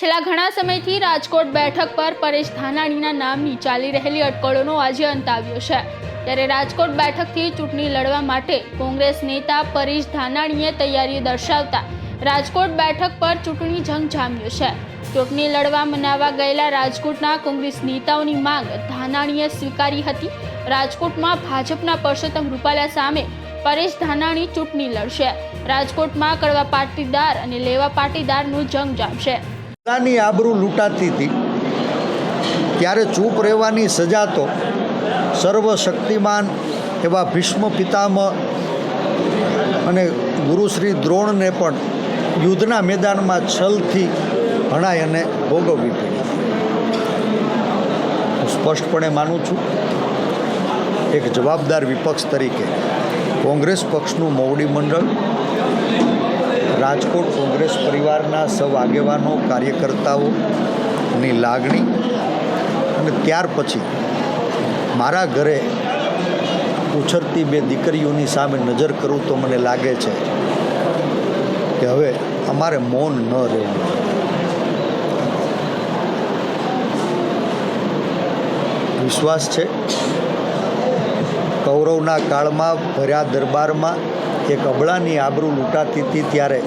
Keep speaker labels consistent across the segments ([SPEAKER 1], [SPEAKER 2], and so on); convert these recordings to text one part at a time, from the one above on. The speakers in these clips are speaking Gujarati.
[SPEAKER 1] છેલ્લા ઘણા સમયથી રાજકોટ બેઠક પર પરેશ ધાનાણીના નામની ચાલી રહેલી અટકળોનો આજે અંત આવ્યો છે. ત્યારે રાજકોટ બેઠકથી ચૂંટણી લડવા માટે કોંગ્રેસ નેતા પરેશ ધાનાણીએ તૈયારી દર્શાવતા રાજકોટ બેઠક પર ચૂંટણી જંગ જામ્યો છે. ચૂંટણી લડવા મનાવવા ગયેલા રાજકોટના કોંગ્રેસ નેતાઓની માંગ ધાનાણીએ સ્વીકારી હતી. રાજકોટમાં ભાજપના પરસોત્તમ રૂપાલા સામે પરેશ ધાનાણી ચૂંટણી લડશે. રાજકોટમાં કડવા પાટીદાર અને લેવા પાટીદારનું જંગ જામશે.
[SPEAKER 2] પોતાની આબરૂ લૂંટાતી હતી. ત્યારે ચૂપ રહેવાની સજા તો સર્વશક્તિમાન એવા ભીષ્મ પિતામહ અને ગુરુશ્રી દ્રોણને પણ યુદ્ધના મેદાનમાં છલથી ભણાય અને ભોગવવી પડી. હું સ્પષ્ટપણે માનું છું, એક જવાબદાર વિપક્ષ તરીકે કોંગ્રેસ પક્ષનું મોવડી મંડળ રાજકોટ કોંગ્રેસ પરિવારના સૌ આગેવાનો કાર્યકર્તાઓની લાગણી અને ત્યાર પછી મારા ઘરે ઉછરતી બે દીકરીઓની સામે નજર કરું તો મને લાગે છે કે હવે અમારે મૌન ન રહેવું. વિશ્વાસ છે. કૌરવના કાળમાં ભર્યા દરબારમાં એક કબળાની આબરૂ લૂંટાતી હતી ત્યારે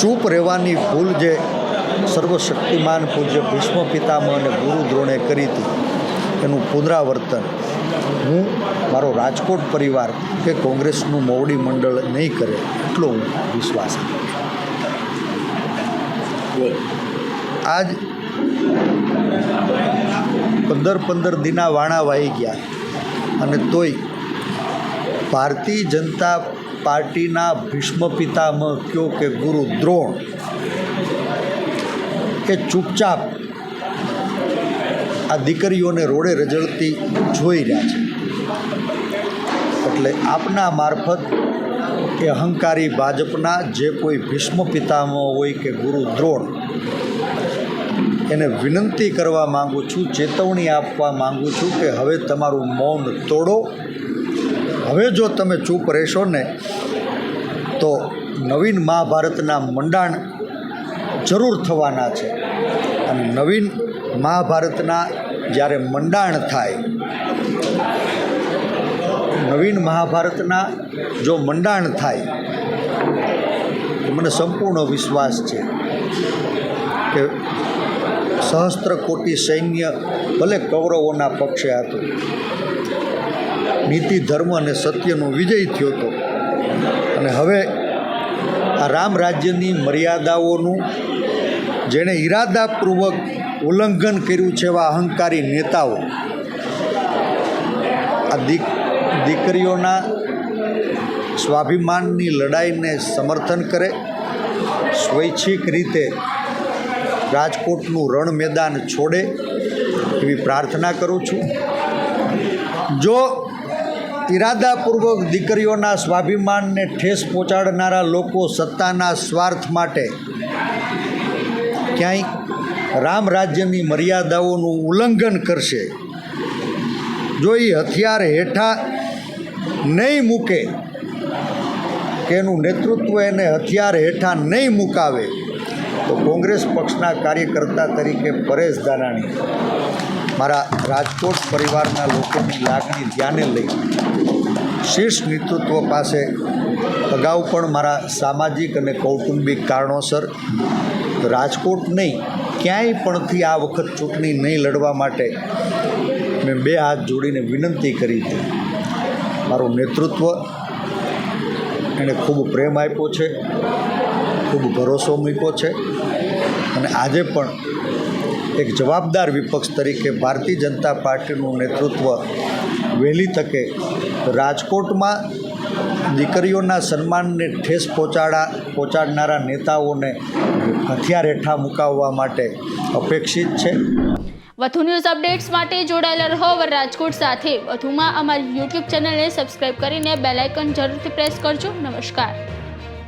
[SPEAKER 2] ચૂપ રહેવાની ભૂલ જે સર્વશક્તિમાન પૂજ્ય ભીષ્મ પિતામહ અને ગુરુ દ્રોણે કરી હતી, એનું પુનરાવર્તન હું, મારો રાજકોટ પરિવાર કે કોંગ્રેસનું મોવડી મંડળ નહીં કરે એટલો હું વિશ્વાસ આપું આજ પંદર પંદર દિના વાણા વાઈ ગયા અને તોય ભારતીય જનતા પાર્ટીના ભીષ્મ પિતામહ કયો કે ગુરુ દ્રોણ? કે ચૂપચાપ આ દીકરીઓને રોડે રજળતી જોઈ રહ્યા છે. એટલે આપના મારફત એ અહંકારી ભાજપના જે કોઈ ભીષ્મ પિતામહ હોય કે ગુરુ દ્રોણ, એને વિનંતી કરવા માગું છું, ચેતવણી આપવા માગું છું કે હવે તમારું મૌન તોડો હવે જો તમે ચૂપ રહેશો ને, તો નવીન મહાભારતના મંડાણ જરૂર થવાના છે. અને નવીન મહાભારતના જ્યારે મંડાણ થાય, નવીન મહાભારતના જો મંડાણ થાય મને સંપૂર્ણ વિશ્વાસ છે કે સહસ્ત્ર કોટી સૈન્ય ભલે કૌરવોના પક્ષે હતું નીતિ, ધર્મ અને સત્યનો વિજય થયો હતો. અને હવે આ રામ રાજ્યની મર્યાદાઓનું જેણે ઈરાદાપૂર્વક ઉલ્લંઘન કર્યું છે એવા અહંકારી નેતાઓ, આ દીક, દીકરીઓના સ્વાભિમાનની લડાઈને સમર્થન કરે, સ્વૈચ્છિક રીતે રાજકોટનું રણ મેદાન છોડે એવી પ્રાર્થના કરું છું. જો ઈરાદાપૂર્વક દીકરીઓના સ્વાભિમાનને ઠેસ પહોંચાડનારા લોકો સત્તાના સ્વાર્થ માટે ક્યાંય રામ રાજ્યની મર્યાદાઓનું ઉલ્લંઘન કરશે. જો એ હથિયાર હેઠા નહીં મૂકે, કે એનું નેતૃત્વ એને હથિયાર હેઠા નહીં મુકાવે, તો કોંગ્રેસ પક્ષના કાર્યકર્તા તરીકે પરેશ દાનાણી મારા રાજકોટ પરિવારના લોકોની લાગણી ધ્યાને લઈ શીર્ષ નેતૃત્વ પાસે અગાઉ પણ મારા સામાજિક અને કૌટુંબિક કારણોસર રાજકોટ નહીં, ક્યાંય પણથી આ વખત ચૂંટણી નહીં લડવા માટે મેં બે હાથ જોડીને વિનંતી કરી હતી મારું નેતૃત્વ એણે ખૂબ પ્રેમ આપ્યો છે, ખૂબ ભરોસો મૂક્યો છે અને આજે પણ એક જવાબદાર વિપક્ષ તરીકે ભારતીય જનતા પાર્ટીનું નેતૃત્વ વહેલી તકે રાજકોટમાં દીકરીઓના સન્માનને ઠેસ પહોંચાડા, પહોંચાડનારા નેતાઓને હથિયાર હેઠા મુકાવવા માટે અપેક્ષિત છે.
[SPEAKER 1] વધુ ન્યૂઝ અપડેટ્સ માટે જોડાયેલા રહો વર રાજકોટ સાથે. વધુમાં અમારી યુટ્યુબ ચેનલને સબસ્ક્રાઇબ કરીને બેલ આઇકન જરૂરથી પ્રેસ કરજો. નમસ્કાર.